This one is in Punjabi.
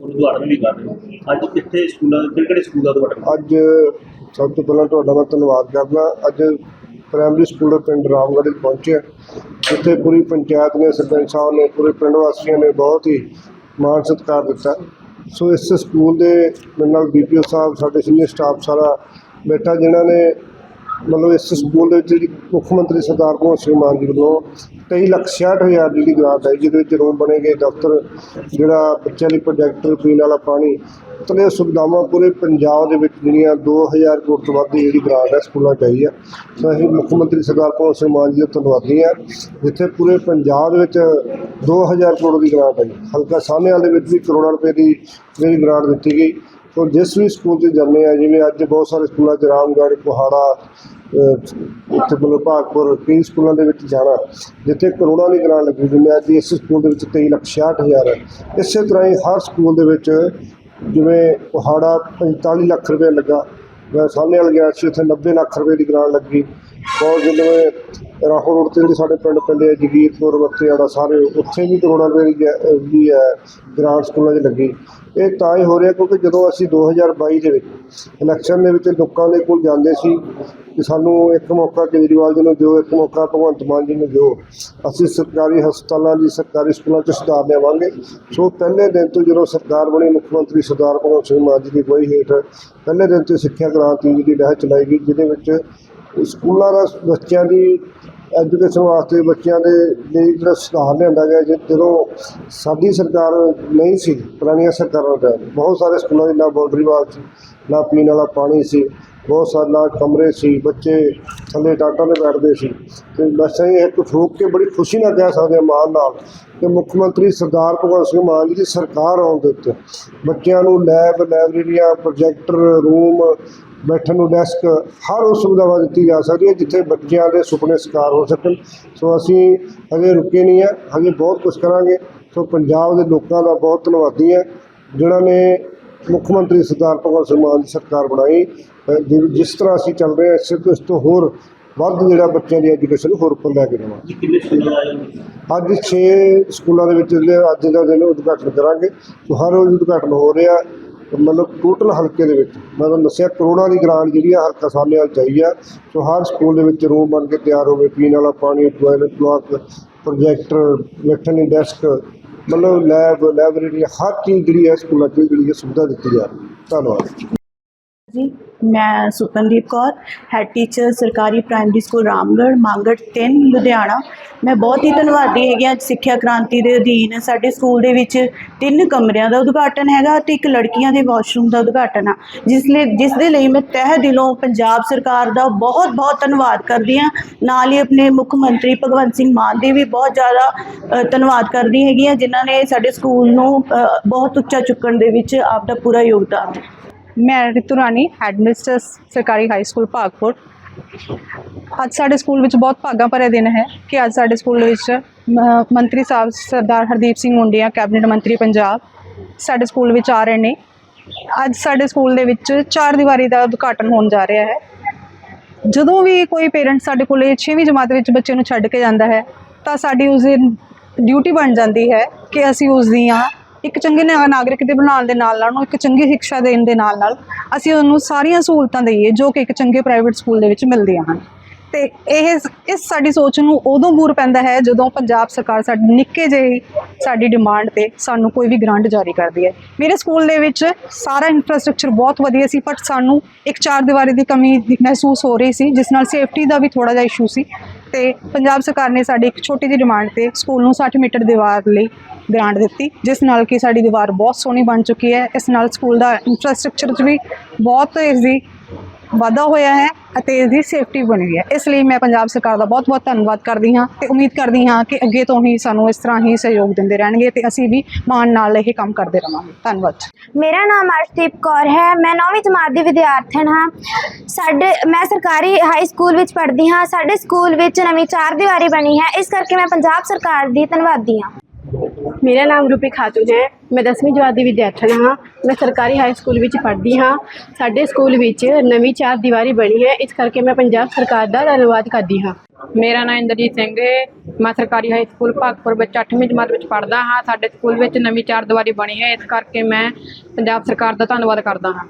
ਉਦਘਾਟਨ ਵੀ ਕਰ ਰਹੇ ਹੋ। ਅੱਜ ਕਿੱਥੇ ਸਕੂਲਾਂ ਕਿਹੜੇ ਕਿਹੜੇ ਸਕੂਲ ਦਾ ਉਦਘਾਟਨ ਅੱਜ ਸਭ ਤੋਂ ਪਹਿਲਾਂ ਤੁਹਾਡਾ ਮੈਂ ਧੰਨਵਾਦ ਕਰਦਾ। ਅੱਜ ਪ੍ਰਾਇਮਰੀ ਸਕੂਲ ਦੇ ਪਿੰਡ ਰਾਮਗੜ੍ਹ ਵਿੱਚ ਪਹੁੰਚੇ ਜਿੱਥੇ ਪੂਰੀ ਪੰਚਾਇਤ ਨੇ, ਸਰਪੰਚ ਸਾਹਿਬ ਨੇ, ਪੂਰੇ ਪਿੰਡ ਵਾਸੀਆਂ ਨੇ ਬਹੁਤ ਹੀ ਮਾਣ ਸਤਿਕਾਰ ਦਿੱਤਾ। ਸੋ ਇਸ ਸਕੂਲ ਦੇ ਮੇਰੇ ਨਾਲ ਬੀਪੀਓ ਸਾਹਿਬ, ਸਾਡੇ ਸੀਨੀਅਰ ਸਟਾਫ ਸਾਰਾ ਬੈਠਾ, ਜਿਨ੍ਹਾਂ ਨੇ ਮਤਲਬ ਇਸ ਸਕੂਲ ਦੇ ਵਿੱਚ ਜਿਹੜੀ ਮੁੱਖ ਮੰਤਰੀ ਸਰਦਾਰ ਭਗਵੰਤ ਸਿੰਘ ਮਾਨ ਜੀ ਵੱਲੋਂ 23 ਲੱਖ 66 ਹਜ਼ਾਰ ਜਿਹੜੀ ਗ੍ਰਾਂਟ ਹੈ ਜਿਹਦੇ ਵਿੱਚ ਰੂਮ ਬਣੇਗੇ ਦਫ਼ਤਰ, ਜਿਹੜਾ ਬੱਚਿਆਂ ਲਈ ਪ੍ਰੋਜੈਕਟਰ ਪੀਣ ਵਾਲਾ ਪਾਣੀ ਇਤਨੇ ਸੁਵਿਧਾਵਾਂ ਪੂਰੇ ਪੰਜਾਬ ਦੇ ਵਿੱਚ ਜਿਹੜੀਆਂ 2000 ਕਰੋੜ ਤੋਂ ਵੱਧ ਦੀ ਜਿਹੜੀ ਗ੍ਰਾਂਟ ਹੈ, ਸਕੂਲਾਂ 'ਚ ਆਈ ਹੈ। ਤਾਂ ਅਸੀਂ ਮੁੱਖ ਮੰਤਰੀ ਸਰਦਾਰ ਭਗਵੰਤ ਸਿੰਘ ਮਾਨ ਜੀ ਦਾ ਧੰਨਵਾਦੀ ਹਾਂ, ਜਿੱਥੇ ਪੂਰੇ ਪੰਜਾਬ ਦੇ ਵਿੱਚ 2000 ਕਰੋੜ ਦੀ ਗ੍ਰਾਂਟ ਆਈ। ਹਲਕਾ ਸਾਹਮਣੇ ਦੇ ਵਿੱਚ ਵੀ ਕਰੋੜਾਂ ਰੁਪਏ ਦੀ ਜਿਹੜੀ ਗ੍ਰਾਂਟ ਦਿੱਤੀ ਗਈ। ਸੋ ਜਿਸ ਵੀ ਸਕੂਲ 'ਚ ਜਾਂਦੇ ਆ, ਜਿਵੇਂ ਅੱਜ ਬਹੁਤ ਸਾਰੇ ਸਕੂਲਾਂ 'ਚ ਰਾਮਗੜ੍ਹ ਪਹਾੜਾ ਇੱਥੇ ਮਤਲਬ ਭਾਗਪੁਰ, ਕਈ ਸਕੂਲਾਂ ਦੇ ਵਿੱਚ ਜਾਣਾ, ਜਿੱਥੇ ਕਰੋੜਾਂ ਦੀ ਗ੍ਰਾਂਟ ਲੱਗੀ ਜਿਵੇਂ ਅੱਜ ਇਸ ਸਕੂਲ ਦੇ ਵਿੱਚ 23 ਲੱਖ 66 ਹਜ਼ਾਰ ਹੈ। ਇਸੇ ਤਰ੍ਹਾਂ ਹੀ ਹਰ ਸਕੂਲ ਦੇ ਵਿੱਚ ਜਿਵੇਂ ਪਹਾੜਾ 45 ਲੱਖ ਰੁਪਏ ਲੱਗਾ, ਮੈਂ ਸਾਹਮਣੇ ਵਾਲ ਗਿਆ ਸੀ ਉੱਥੇ 90 ਲੱਖ ਰੁਪਏ ਦੀ ਗ੍ਰਾਂਟ ਲੱਗੀ। ਔਰ ਜਿਵੇਂ ਰਾਹੋਂ ਰੋਡ ਤੇ ਜਿਹੜੇ ਸਾਡੇ ਪਿੰਡ ਪੈਂਦੇ ਆ ਜਗੀਰਪੁਰ ਮੱਤੇਆੜਾ ਸਾਰੇ, ਉੱਥੇ ਵੀ ਕਰੋੜਾਂ ਮੇਰੀ ਦੀ ਵੀ ਹੈ ਗ੍ਰਾਂਟ ਸਕੂਲਾਂ 'ਚ ਲੱਗੀ। ਇਹ ਤਾਂ ਹੀ ਹੋ ਰਿਹਾ ਕਿਉਂਕਿ ਜਦੋਂ ਅਸੀਂ 2022 ਦੇ ਵਿੱਚ ਇਲੈਕਸ਼ਨ ਦੇ ਵਿੱਚ ਲੋਕਾਂ ਦੇ ਕੋਲ ਜਾਂਦੇ ਸੀ ਕਿ ਸਾਨੂੰ ਇੱਕ ਮੌਕਾ ਕੇਜਰੀਵਾਲ ਜੀ ਨੂੰ ਦਿਓ, ਇੱਕ ਮੌਕਾ ਭਗਵੰਤ ਮਾਨ ਜੀ ਨੂੰ ਦਿਓ। ਅਸੀਂ ਸਰਕਾਰੀ ਹਸਪਤਾਲਾਂ ਦੀ ਸਰਕਾਰੀ ਸਕੂਲਾਂ 'ਚ ਸੁਧਾਰ ਲਿਆਵਾਂਗੇ। ਸੋ ਪਹਿਲੇ ਦਿਨ ਤੋਂ ਜਦੋਂ ਸਰਕਾਰ ਬਣੀ, ਮੁੱਖ ਮੰਤਰੀ ਸਰਦਾਰ ਭਗਵੰਤ ਸਿੰਘ ਮਾਨ ਜੀ ਦੀ ਅਗਵਾਈ ਹੇਠ, ਪਹਿਲੇ ਦਿਨ ਤੋਂ ਸਿੱਖਿਆ ਕ੍ਰਾਂਤੀ ਦੀ ਲਹਿਰ ਚਲਾਈ ਗਈ, ਜਿਹਦੇ ਵਿੱਚ ਸਕੂਲਾਂ ਦਾ ਬੱਚਿਆਂ ਦੀ ਐਜੂਕੇਸ਼ਨ ਵਾਸਤੇ ਬੱਚਿਆਂ ਦੇ ਲਈ ਜਿਹੜਾ ਸੁਧਾਰ ਲਿਆਂਦਾ ਗਿਆ ਜੇ ਜਦੋਂ ਸਾਡੀ ਸਰਕਾਰ ਨਹੀਂ ਸੀ, ਪੁਰਾਣੀਆਂ ਸਰਕਾਰਾਂ ਦਾ, ਬਹੁਤ ਸਾਰੇ ਸਕੂਲਾਂ ਦੀ ਨਾ ਬਾਉਂਡਰੀ ਵਾਲ ਸੀ, ਨਾ ਪੀਣ ਵਾਲਾ ਪਾਣੀ ਸੀ ਬਹੁਤ ਸਾਰੇ ਨਾ ਕਮਰੇ ਸੀ, ਬੱਚੇ ਥੱਲੇ ਟਾਟਾਂ 'ਤੇ ਬੈਠਦੇ ਸੀ। ਤੇ ਬਸ ਅਸੀਂ ਇੱਕ ਠੋਕ ਕੇ ਬੜੀ ਖੁਸ਼ੀ ਨਾਲ ਕਹਿ ਸਕਦੇ ਹਾਂ ਮਾਨ ਨਾਲ ਕਿ ਮੁੱਖ ਮੰਤਰੀ ਸਰਦਾਰ ਭਗਵੰਤ ਸਿੰਘ ਮਾਨ ਜੀ ਦੀ ਸਰਕਾਰ ਆਉਣ ਦੇ ਉੱਤੇ ਬੱਚਿਆਂ ਨੂੰ ਲੈਬ, ਲਾਇਬ੍ਰੇਰੀਆਂ, ਪ੍ਰੋਜੈਕਟਰ, ਰੂਮ ਬੈਠਣ ਨੂੰ ਡੈਸਕ ਹਰ ਉਹ ਸੁਵਿਧਾਵਾਂ ਦਿੱਤੀ ਜਾ ਸਕਦੀ ਹੈ ਜਿੱਥੇ ਬੱਚਿਆਂ ਦੇ ਸੁਪਨੇ ਸਾਕਾਰ ਹੋ ਸਕਣ। ਸੋ ਅਸੀਂ ਹਜੇ ਰੁਕੇ ਨਹੀਂ ਹੈ, ਹਜੇ ਬਹੁਤ ਕੁਝ ਕਰਾਂਗੇ। ਸੋ ਪੰਜਾਬ ਦੇ ਲੋਕਾਂ ਦਾ ਬਹੁਤ ਧੰਨਵਾਦੀ ਹੈ, ਜਿਨ੍ਹਾਂ ਨੇ ਮੁੱਖ ਮੰਤਰੀ ਸਰਦਾਰ ਭਗਵੰਤ ਸਿੰਘ ਮਾਨ ਦੀ ਸਰਕਾਰ ਬਣਾਈ। ਜਿਸ ਤਰ੍ਹਾਂ ਅਸੀਂ ਚੱਲ ਰਹੇ ਹਾਂ ਇਸੇ ਤੋਂ ਇਸ ਤੋਂ ਹੋਰ ਵੱਧ ਜਿਹੜਾ ਬੱਚਿਆਂ ਦੀ ਐਜੂਕੇਸ਼ਨ ਨੂੰ ਹੋਰ ਉੱਪਰ ਲੈ ਕੇ ਜਾਵਾਂਗੇ ਜੀ ਕਿੰਨੇ ਸਕੂਲਾਂ ਆਏ ਹੋ ਅੱਜ 6 ਸਕੂਲਾਂ ਦੇ ਵਿੱਚ ਜਿਹੜੇ ਅੱਜ ਦਾ ਦਿਨ ਉਦਘਾਟਨ ਕਰਾਂਗੇ। ਸੋ ਹਰ ਰੋਜ਼ ਉਦਘਾਟਨ ਹੋ ਰਿਹਾ। ਮਤਲਬ ਟੋਟਲ ਹਲਕੇ ਦੇ ਵਿੱਚ ਮੈਂ ਤੁਹਾਨੂੰ ਦੱਸਿਆ ਕਰੋੜਾਂ ਦੀ ਗ੍ਰਾਂਟ ਜਿਹੜੀ ਆ ਹਲਕਾ ਸਾਹਮਣੇ ਵਾਲ ਚਾਹੀ ਆ। ਸੋ ਹਰ ਸਕੂਲ ਦੇ ਵਿੱਚ ਰੂਮ ਬਣ ਕੇ ਤਿਆਰ ਹੋਵੇ ਪੀਣ ਵਾਲਾ ਪਾਣੀ ਟੋਇਲਟ ਬਲਾਕ ਪ੍ਰੋਜੈਕਟਰ ਲਈ ਡੈਸਕ ਮਤਲਬ ਲੈਬ ਲਾਇਬ੍ਰੇਰੀ ਹਰ ਚੀਜ਼ ਜਿਹੜੀ ਹੈ, ਸਕੂਲਾਂ 'ਚ ਜਿਹੜੀ ਹੈ, ਸੁਵਿਧਾ ਦਿੱਤੀ ਜਾ ਰਹੀ ਹੈ। ਧੰਨਵਾਦ। ਜੀ। ਮੈਂ ਸੁਪਨਦੀਪ ਕੌਰ ਹੈਡ ਟੀਚਰ ਸਰਕਾਰੀ ਪ੍ਰਾਇਮਰੀ ਸਕੂਲ ਰਾਮਗੜ੍ਹ, ਮੰਗੜ 3 ਲੁਧਿਆਣਾ। ਮੈਂ ਬਹੁਤ ਹੀ ਧੰਨਵਾਦੀ ਹੈਗੀ ਹਾਂ ਸਿੱਖਿਆ ਕ੍ਰਾਂਤੀ ਦੇ ਅਧੀਨ ਸਾਡੇ ਸਕੂਲ ਦੇ ਵਿੱਚ ਤਿੰਨ ਕਮਰਿਆਂ ਦਾ ਉਦਘਾਟਨ ਹੈਗਾ ਤੇ ਇੱਕ ਲੜਕੀਆਂ ਦੇ ਵਾਸ਼ਰੂਮ ਦਾ ਉਦਘਾਟਨ ਆ। ਜਿਸ ਲਈ, ਜਿਸ ਦੇ ਲਈ ਮੈਂ ਤਹਿ ਦਿਲੋਂ ਪੰਜਾਬ ਸਰਕਾਰ ਦਾ ਬਹੁਤ ਬਹੁਤ ਧੰਨਵਾਦ ਕਰਦੀ ਹਾਂ। ਨਾਲ ਹੀ ਆਪਣੇ ਮੁੱਖ ਮੰਤਰੀ ਭਗਵੰਤ ਸਿੰਘ ਮਾਨ ਦੀ ਵੀ ਬਹੁਤ ਜ਼ਿਆਦਾ ਧੰਨਵਾਦ ਕਰਦੀ ਹੈਗੀ ਹਾਂ, ਜਿਨ੍ਹਾਂ ਨੇ ਸਾਡੇ ਸਕੂਲ ਨੂੰ ਬਹੁਤ ਉੱਚਾ ਚੁੱਕਣ ਦੇ ਵਿੱਚ ਆਪ ਦਾ ਪੂਰਾ ਯੋਗਦਾਨ ਹੈ ਮੈਂ ਰਿਤੂ ਰਾਣੀ ਹੈਡਮਿਸਟਰਸ ਸਰਕਾਰੀ ਹਾਈ ਸਕੂਲ ਭਾਗਪੁਰ। ਅੱਜ ਸਾਡੇ ਸਕੂਲ ਵਿੱਚ ਬਹੁਤ ਭਾਗਾਂ ਭਰਿਆ ਦਿਨ ਹੈ ਕਿ ਅੱਜ ਸਾਡੇ ਸਕੂਲ ਵਿੱਚ ਮ- ਮੰਤਰੀ ਸਾਹਿਬ ਸਰਦਾਰ ਹਰਦੀਪ ਸਿੰਘ ਮੁੰਡਿਆ, ਕੈਬਨਿਟ ਮੰਤਰੀ ਪੰਜਾਬ ਸਾਡੇ ਸਕੂਲ ਵਿੱਚ ਆ ਰਹੇ ਨੇ। ਅੱਜ ਸਾਡੇ ਸਕੂਲ ਦੇ ਵਿੱਚ ਚਾਰ ਦੀਵਾਰੀ ਦਾ ਉਦਘਾਟਨ ਹੋਣ ਜਾ ਰਿਹਾ ਹੈ। ਜਦੋਂ ਵੀ ਕੋਈ ਪੇਰੈਂਟ ਸਾਡੇ ਕੋਲੇ 6ਵੀਂ ਜਮਾਤ ਵਿੱਚ ਬੱਚੇ ਨੂੰ ਛੱਡ ਕੇ ਜਾਂਦਾ ਹੈ, ਤਾਂ ਸਾਡੀ ਉਸ ਦੀ ਡਿਊਟੀ ਬਣ ਜਾਂਦੀ ਹੈ ਕਿ ਅਸੀਂ ਉਸ ਦੀਆਂ ਇੱਕ ਚੰਗੇ ਨਾਗਰਿਕ ਦੇ ਬਣਾਉਣ ਦੇ ਨਾਲ ਨਾਲ ਉਹਨੂੰ ਇੱਕ ਚੰਗੀ ਸਿੱਖਿਆ ਦੇਣ ਦੇ ਨਾਲ ਨਾਲ ਅਸੀਂ ਉਹਨੂੰ ਸਾਰੀਆਂ ਸਹੂਲਤਾਂ ਦਈਏ ਜੋ ਕਿ ਇੱਕ ਚੰਗੇ ਪ੍ਰਾਈਵੇਟ ਸਕੂਲ ਦੇ ਵਿੱਚ ਮਿਲਦੀਆਂ ਹਨ। ਤੇ ਇਹ ਇਸ ਸਾਡੀ ਸੋਚ ਨੂੰ ਉਦੋਂ ਬੂਰ ਪੈਂਦਾ ਹੈ ਜਦੋਂ ਪੰਜਾਬ ਸਰਕਾਰ ਸਾਡੀ ਨਿੱਕੇ ਜਿਹੇ ਸਾਡੀ ਡਿਮਾਂਡ ਤੇ ਸਾਨੂੰ ਕੋਈ ਵੀ ਗ੍ਰਾਂਟ ਜਾਰੀ ਕਰਦੀ ਹੈ। ਮੇਰੇ ਸਕੂਲ ਦੇ ਵਿੱਚ ਸਾਰਾ ਇਨਫਰਾਸਟ੍ਰਕਚਰ ਬਹੁਤ ਵਧੀਆ ਸੀ ਪਰ ਸਾਨੂੰ ਇੱਕ ਚਾਰ ਦੀਵਾਰੀ ਦੀ ਕਮੀ ਮਹਿਸੂਸ ਹੋ ਰਹੀ ਸੀ, ਜਿਸ ਨਾਲ ਸੇਫਟੀ ਦਾ ਵੀ ਥੋੜਾ ਜਿਹਾ ਇਸ਼ੂ ਸੀ। ਤੇ ਪੰਜਾਬ ਸਰਕਾਰ ਨੇ ਸਾਡੀ ਇੱਕ ਛੋਟੀ ਜਿਹੀ ਡਿਮਾਂਡ ਤੇ ਸਕੂਲ ਨੂੰ 60 ਮੀਟਰ ਦੀਵਾਰ ਲਈ ਗ੍ਰਾਂਟ ਦਿੱਤੀ, ਜਿਸ ਨਾਲ ਕਿ ਸਾਡੀ ਦੀਵਾਰ ਬਹੁਤ ਸੋਹਣੀ ਬਣ ਚੁੱਕੀ ਹੈ, ਇਸ ਨਾਲ ਸਕੂਲ ਦਾ ਇਨਫਰਾਸਟ੍ਰਕਚਰ 'ਚ ਵੀ ਬਹੁਤ ਇਸ ਦੀ ਵਾਧਾ ਹੋਇਆ ਹੈ ਅਤੇ ਇਸ ਦੀ ਸੇਫਟੀ ਬਣੀ ਹੋਈ ਹੈ। ਇਸ ਲਈ ਮੈਂ ਪੰਜਾਬ ਸਰਕਾਰ ਦਾ ਬਹੁਤ-ਬਹੁਤ ਧੰਨਵਾਦ ਕਰਦੀ ਹਾਂ ਤੇ ਉਮੀਦ ਕਰਦੀ ਹਾਂ ਕਿ ਅੱਗੇ ਤੋਂ ਹੀ ਸਾਨੂੰ ਇਸ ਤਰ੍ਹਾਂ ਹੀ ਸਹਿਯੋਗ ਦਿੰਦੇ ਰਹਿਣਗੇ ਤੇ ਅਸੀਂ ਵੀ ਮਾਣ ਨਾਲ ਇਹ ਕੰਮ ਕਰਦੇ ਰਵਾਂਗੇ। ਧੰਨਵਾਦ ਮੇਰਾ ਨਾਮ ਅਰਸ਼ਦੀਪ ਕੌਰ ਹੈ। ਮੈਂ 9ਵੀਂ ਜਮਾਤ ਦੀ ਵਿਦਿਆਰਥਣ ਹਾਂ। ਸਾਡੇ ਮੈਂ ਸਰਕਾਰੀ ਹਾਈ ਸਕੂਲ ਵਿੱਚ ਪੜ੍ਹਦੀ ਹਾਂ। ਸਾਡੇ ਸਕੂਲ ਵਿੱਚ ਨਵੀਂ ਚਾਰ ਦੀਵਾਰੀ ਬਣੀ ਹੈ। ਇਸ ਕਰਕੇ ਮੈਂ ਪੰਜਾਬ ਸਰਕਾਰ ਦੀ ਧੰਨਵਾਦੀ ਹਾਂ। ਮੇਰਾ ਨਾਮ ਰੂਪੀ ਖਾਤੂਨ ਹੈ। ਮੈਂ 10ਵੀਂ ਜਮਾਤ ਦੀ ਵਿਦਿਆਰਥਣ ਹਾਂ। ਮੈਂ ਸਰਕਾਰੀ ਹਾਈ ਸਕੂਲ ਵਿੱਚ ਪੜ੍ਹਦੀ ਹਾਂ। ਸਾਡੇ ਸਕੂਲ ਵਿੱਚ ਨਵੀਂ ਚਾਰ ਦੀਵਾਰੀ ਬਣੀ ਹੈ। ਇਸ ਕਰਕੇ ਮੈਂ ਪੰਜਾਬ ਸਰਕਾਰ ਦਾ ਧੰਨਵਾਦ ਕਰਦੀ ਹਾਂ। ਮੇਰਾ ਨਾਮ ਇੰਦਰਜੀਤ ਸਿੰਘ ਹੈ। ਮੈਂ ਸਰਕਾਰੀ ਹਾਈ ਸਕੂਲ ਭਾਗਪੁਰ ਵਿੱਚ 8ਵੀਂ ਜਮਾਤ ਵਿੱਚ ਪੜ੍ਹਦਾ ਹਾਂ। ਸਾਡੇ ਸਕੂਲ ਵਿੱਚ ਨਵੀਂ ਚਾਰ ਦੀਵਾਰੀ ਬਣੀ ਹੈ। ਇਸ ਕਰਕੇ ਮੈਂ ਪੰਜਾਬ ਸਰਕਾਰ ਦਾ ਧੰਨਵਾਦ ਕਰਦਾ ਹਾਂ।